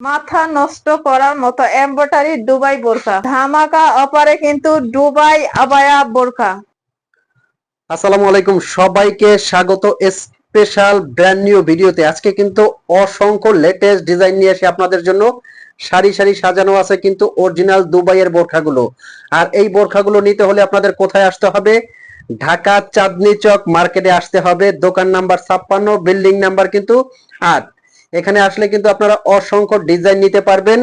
মাথা নষ্ট করার মতো এম্বটারি দুবাই বোরকা ধামাকা অপারে কিন্তু দুবাই আবায়া বোরকা আসসালামু আলাইকুম, সবাইকে স্বাগত স্পেশাল ব্র্যান্ড নিউ ভিডিওতে। আজকে কিন্তু অসংখ্য লেটেস্ট ডিজাইন নিয়ে এসে আপনাদের জন্য। সারি সারি সাজানো আছে কিন্তু অরিজিনাল দুবাইয়ের বোরখাগুলো। আর এই বোরখাগুলো নিতে হলে আপনাদের কোথায় আসতে হবে? ঢাকা চাঁদনি চক মার্কেটে আসতে হবে। দোকান নাম্বার ছাপ্পান্ন, বিল্ডিং নাম্বার কিন্তু আট। এখানে আসলে কিন্তু আপনারা অসংখ্য ডিজাইন নিতে পারবেন।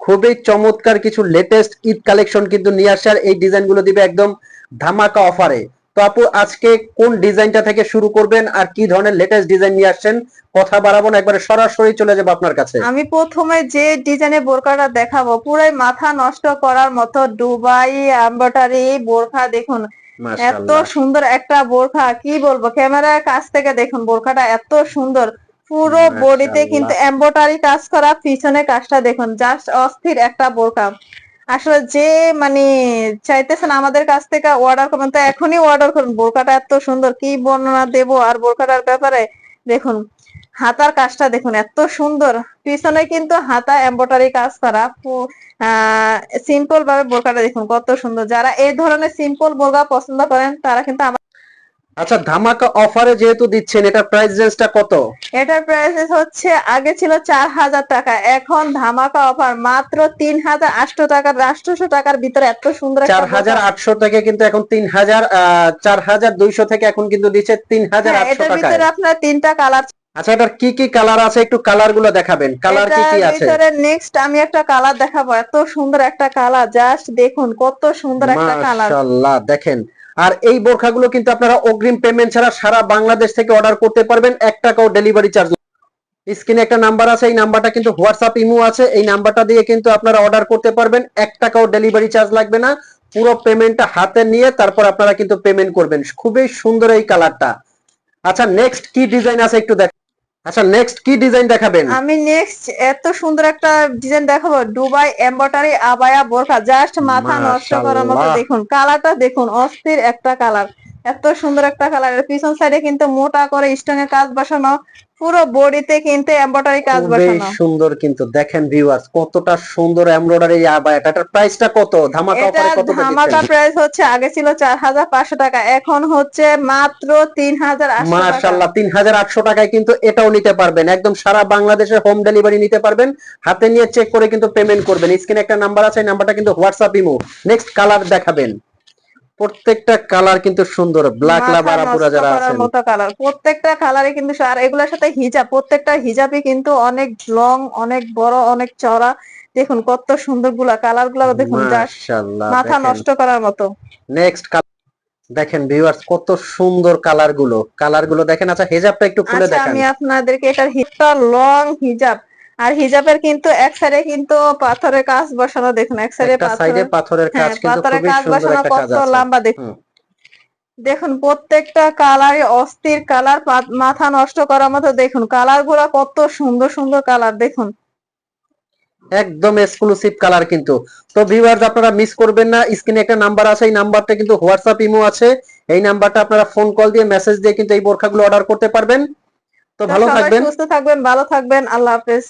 খুবই চমৎকার কিছু লেটেস্ট ঈদ কালেকশন কিন্তু নিয়ে আসে আর এই ডিজাইনগুলো দিবে একদম ধামাকা অফারে তো আপু আজকে কোন ডিজাইনটা থেকে শুরু করবেন আর কি ধরনের লেটেস্ট ডিজাইন নিয়ে আসছেন? কথা বাড়াবো না একবারে সরাসরি চলে যাব আপনার কাছে। আমি প্রথমে যে ডিজাইনের বোরকাটা দেখাবো পুরাই মাথা নষ্ট করার মতো দুবাই এম্বটারি বোরখা দেখুন। এত সুন্দর একটা বোরখা কি বলব? ক্যামেরার কাছ থেকে দেখুন বোরখাটা এত সুন্দর। পুরো। বডিতে কিন্তু এম্বটারি কাজ করা পিছনে কাজটা দেখুন জাস্ট অস্থির একটা বোরখা আসলে যে মানে চাইতেছেন আমাদের কাছ থেকে অর্ডার করবেন তো এখনই অর্ডার করুন। বোরকাটা এত সুন্দর কি বর্ণনা দেব আর বোরকাটার ব্যাপারে? দেখুন হাতার কাজটা দেখুন এত সুন্দর। পিছনে কিন্তু হাতা এম্বটারি কাজ করা। সিম্পল ভাবে বোরকাটা দেখুন কত সুন্দর। যারা এই ধরনের সিম্পল বোরকা পছন্দ করেন তারা কিন্তু আমার আচ্ছা ধামাকা অফারে যেহেতু দিচ্ছেন এটার প্রাইস রেঞ্জটা কত? এটার প্রাইস হচ্ছে আগে ছিল চার হাজার টাকা এখন ধামাকা অফার মাত্র তিন হাজার আটশো টাকার আটশোশো টাকার ভিতরে এত সুন্দর চার হাজার। আটশো থেকে কিন্তু এখন তিন হাজার চার হাজার দুইশো থেকে এখন কিন্তু দিচ্ছে তিন হাজার হ্যাঁ, আটশো এটার ভিতরে আপনার তিনটা কালার আচ্ছা এটার কি কি কালার আছে? একটু কালারগুলো দেখাবেন। কালার কি কি এটার আছে? ভিতরে নেক্সট আমি একটা কালার দেখাবো এত সুন্দর একটা কালার জাস্ট দেখুন কত সুন্দর একটা কালার মাশাআল্লাহ দেখেন আর এই বোরখাগুলো কিন্তু আপনারা অগ্রিম পেমেন্ট ছাড়া সারা বাংলাদেশ থেকে অর্ডার করতে পারবেন। এক টাকাও ডেলিভারি চার্জ স্ক্রিনে একটা নাম্বার আছে, এই নাম্বারটা কিন্তু হোয়াটসঅ্যাপ ইমো আছে। এই নাম্বারটা দিয়ে কিন্তু আপনারা অর্ডার করতে পারবেন। এক টাকাও ডেলিভারি চার্জ লাগবে না। পুরো পেমেন্টটা হাতে নিয়ে তারপর আপনারা কিন্তু পেমেন্ট করবেন। খুবই সুন্দর এই কালারটা আচ্ছা নেক্সট কি ডিজাইন আছে একটু দেখ আচ্ছা নেক্সট কি ডিজাইন দেখাবেন? আমি নেক্সট এত সুন্দর একটা ডিজাইন দেখাবো। ডুবাই এমব্রয়ডারি আবায়া বোরখা জাস্ট মাথা নষ্ট করার মতো। দেখুন কালারটা দেখুন অস্থির একটা কালার এত সুন্দর একটা কালারের। পিছন সাইডে কিন্তু মোটা করে স্টোন এর কাজ বসানো পুরো বডিতে কিন্তু এম্বটারি কাজ বসানো। সুন্দর কিন্তু দেখেন ভিউয়ার্স কতটা সুন্দর এমব্রয়ডারি এটার প্রাইসটা কত? ধামাকা অফারে কত ধামাকা প্রাইস হচ্ছে আগে ছিল চার হাজার পাঁচশো টাকা এখন হচ্ছে মাত্র তিন হাজার আটশো টাকা। মাশাআল্লাহ তিন হাজার আটশো টাকায় কিন্তু এটাও নিতে পারবেন। একদম সারা বাংলাদেশে হোম ডেলিভারি নিতে পারবেন। হাতে নিয়ে চেক করে কিন্তু পেমেন্ট করবেন। স্ক্রিনে একটা নাম্বার আছে নাম্বারটা কিন্তু হোয়াটসঅ্যাপ ইমো নেক্সট কালার দেখাবেন। প্রত্যেকটা কালার কিন্তু সুন্দর ব্ল্যাক লাভার আপুরা যারা আছেন। মতো কালার প্রত্যেকটা কালারে কিন্তু আর এগুলোর সাথে হিজাব প্রত্যেকটা হিজাবই কিন্তু অনেক লং অনেক বড় অনেক চড়া দেখুন কত সুন্দরগুলা কালারগুলা দেখুন মাথা নষ্ট করার মতো। নেক্সট দেখেন ভিউয়ার্স কত সুন্দর কালারগুলো। কালারগুলো দেখেন আচ্ছা হিজাবটা একটু খুলে আচ্ছা দেখান। আমি আপনাদেরকে এটার হিপটা লং হিজাব আর হিজাবের কিন্তু এক সাইডে কিন্তু পাথরের কাজ বসানো দেখুন এক সাইডে পাথরের হ্যাঁ কাজ কিন্তু পাথরের কাজ বসানো কত লম্বা দেখুন। দেখুন প্রত্যেকটা কালারে অস্থির কালার মাথা নষ্ট করার মতো দেখুন কালারগুলা কত সুন্দর সুন্দর কালার দেখুন। একদম এক্সক্লুসিভ কালার কিন্তু। তো ভিউয়ার্স আপনারা মিস করবেন না স্ক্রিনে একটা নাম্বার আছে এই নাম্বারটা কিন্তু হোয়াটসঅ্যাপ ইমো আছে। এই নাম্বারটা আপনারা ফোন কল দিয়ে মেসেজ দিয়ে কিন্তু এই বোরখাগুলো অর্ডার করতে পারবেন। তো ভালো থাকবেন। সুস্থ থাকবেন ভালো থাকবেন আল্লাহ হাফেজ।